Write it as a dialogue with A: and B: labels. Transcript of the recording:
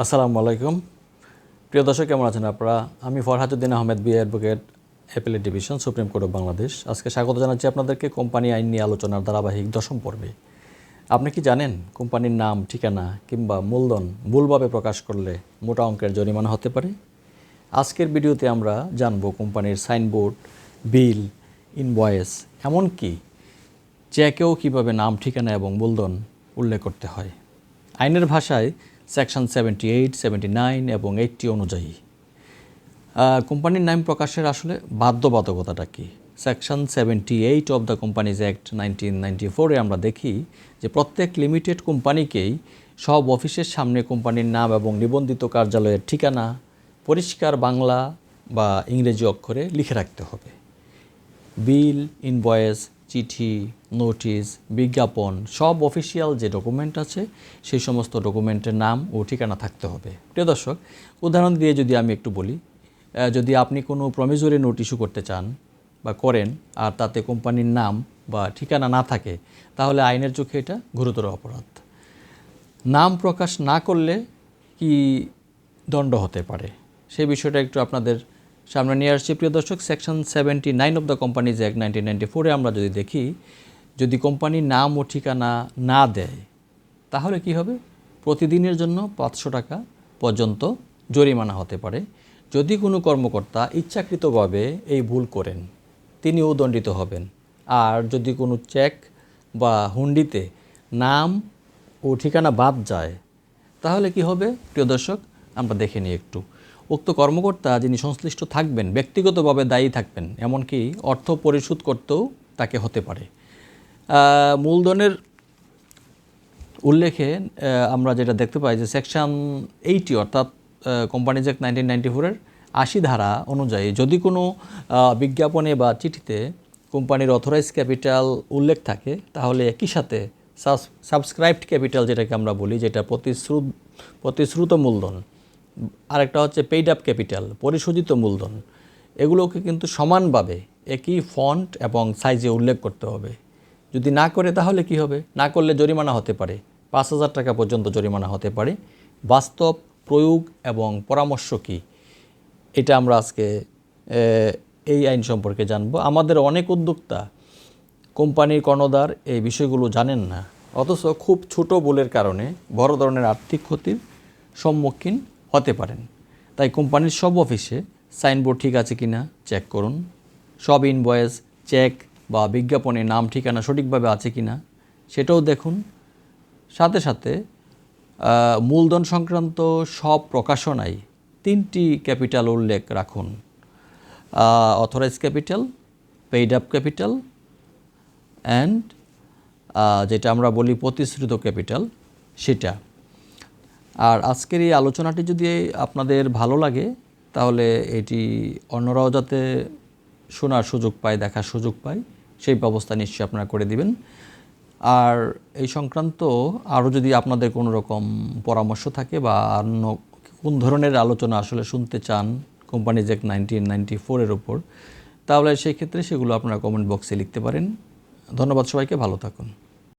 A: আসসালামু আলাইকুম। প্রিয় দর্শক, কেমন আছেন আপনারা? আমি Farhazuddin Ahmed, B advocate, appellate division, supreme court of Bangladesh. আজকে স্বাগত জানাচ্ছি আপনাদেরকে কোম্পানি আইন নিয়ে আলোচনার ধারাবাহিক দশম পর্বে। আপনি কি জানেন কোম্পানির নাম, ঠিকানা কিংবা মূলধন ভুলভাবে প্রকাশ করলে মোটা অঙ্কের জরিমানা হতে পারে? আজকের ভিডিওতে আমরা জানব কোম্পানির সাইনবোর্ড, বিল, ইনভয়েস, এমনকি চেকেও কীভাবে নাম, ঠিকানা এবং মূলধন উল্লেখ করতে হয়। আইনের ভাষায় section seventy eight seventy nine এবং এইটটি অনুযায়ী। কোম্পানির নাম প্রকাশের আসলে বাধ্যবাধকতাটা কী? Section seventy eight of the companies act nineteen ninety ফোরে আমরা দেখি যে প্রত্যেক লিমিটেড কোম্পানিকেই সব অফিসের সামনে কোম্পানির নাম এবং নিবন্ধিত কার্যালয়ের ঠিকানা, পরিষ্কার বাংলা বা ইংরেজি অক্ষরে লিখে রাখতে হবে। বিল ইনভয়েস চিঠি, নোটিশ, বিজ্ঞাপন, সব অফিসিয়াল যে ডকুমেন্ট আছে, সেই সমস্ত ডকুমেন্টের নাম ও ঠিকানা থাকতে হবে। প্রিয় দর্শক, উদাহরণ দিয়ে যদি আমি একটু বলি যদি আপনি কোনো প্রমিজরি নোট ইস্যু করতে চান বা করেন আর তাতে কোম্পানির নাম বা ঠিকানা না থাকে, তাহলে আইনের চোখে এটা গুরুতর অপরাধ। নাম প্রকাশ না করলে কি দণ্ড হতে পারে? সেই বিষয়টা একটু আপনাদের সামনে নিয়ে আসছি। প্রিয় দর্শক section seventy nine of the companies act nineteen ninety ফোরে আমরা যদি দেখি, যদি কোম্পানির নাম ও ঠিকানা না দেয়, তাহলে কি হবে? প্রতিদিনের জন্য পাঁচশো টাকা পর্যন্ত জরিমানা হতে পারে। যদি কোনো কর্মকর্তা ইচ্ছাকৃতভাবে এই ভুল করেন, তিনিও দণ্ডিত হবেন। আর যদি কোনো চেক বা হুন্ডিতে নাম ও ঠিকানা বাদ যায়, তাহলে কি হবে? প্রিয় দর্শক, আমরা দেখে নিই একটু। উক্ত কর্মকর্তা যিনি সংশ্লিষ্ট থাকবেন, ব্যক্তিগতভাবে দায়ী থাকবেন, এমনকি অর্থ পরিশোধ করতেও তাকে হতে পারে। মূলধনের উল্লেখে আমরা যেটা দেখতে পাই যে সেকশন এইটি অর্থাৎ কোম্পানিজ অ্যাক্ট নাইনটিন নাইনটি ফোরের আশি ধারা অনুযায়ী যদি কোনো বিজ্ঞাপনে বা চিঠিতে কোম্পানির অথরাইজ ক্যাপিটাল উল্লেখ থাকে, তাহলে একই সাথে সাবস্ক্রাইবড ক্যাপিটাল যেটাকে আমরা বলি, যেটা প্রতিশ্রুত প্রতিশ্রুত মূলধন আরেকটা হচ্ছে পেইড আপ ক্যাপিটাল পরিশোধিত মূলধন। এগুলোকে কিন্তু সমানভাবে একই ফন্ট এবং সাইজে উল্লেখ করতে হবে। যদি না করে তাহলে কি হবে? না করলে জরিমানা হতে পারে। পাঁচ হাজার টাকা পর্যন্ত জরিমানা হতে পারে। বাস্তব প্রয়োগ এবং পরামর্শ কী? এটা আমরা আজকে এই আইন সম্পর্কে জানব। আমাদের অনেক উদ্যোক্তা কোম্পানির কর্ণধার এই বিষয়গুলো জানেন না। অথচ খুব ছোট বলের কারণে বড় ধরনের আর্থিক ক্ষতির সম্মুখীন হতে পারেন। তাই কোম্পানির সব অফিসে সাইনবোর্ড ঠিক আছে কি না চেক করুন। সব ইনভয়েস চেক বা বিজ্ঞাপনে নাম, ঠিকানা সঠিকভাবে আছে কি না সেটাও দেখুন। সাথে সাথে মূলধন সংক্রান্ত সব প্রকাশনায় তিনটি ক্যাপিটাল উল্লেখ রাখুন। Authorise capital paid up capital and যেটা আমরা বলি প্রতিশ্রুত ক্যাপিটাল সেটা। আর আজকের এই আলোচনাটি যদি আপনাদের ভালো লাগে, তাহলে এটি অন্যরাও যাতে শোনার সুযোগ পায়, দেখার সুযোগ পায়, সেই ব্যবস্থা নিশ্চয়ই আপনারা করে দিবেন। আর এই সংক্রান্ত আরও যদি আপনাদের কোনো রকম পরামর্শ থাকে বা অন্য কোন ধরনের আলোচনা আসলে শুনতে চান কোম্পানি এক নাইনটিন নাইনটি ফোরের ওপর তাহলে সেই ক্ষেত্রে সেগুলো আপনারা কমেন্ট বক্সে লিখতে পারেন। ধন্যবাদ সবাইকে, ভালো থাকুন।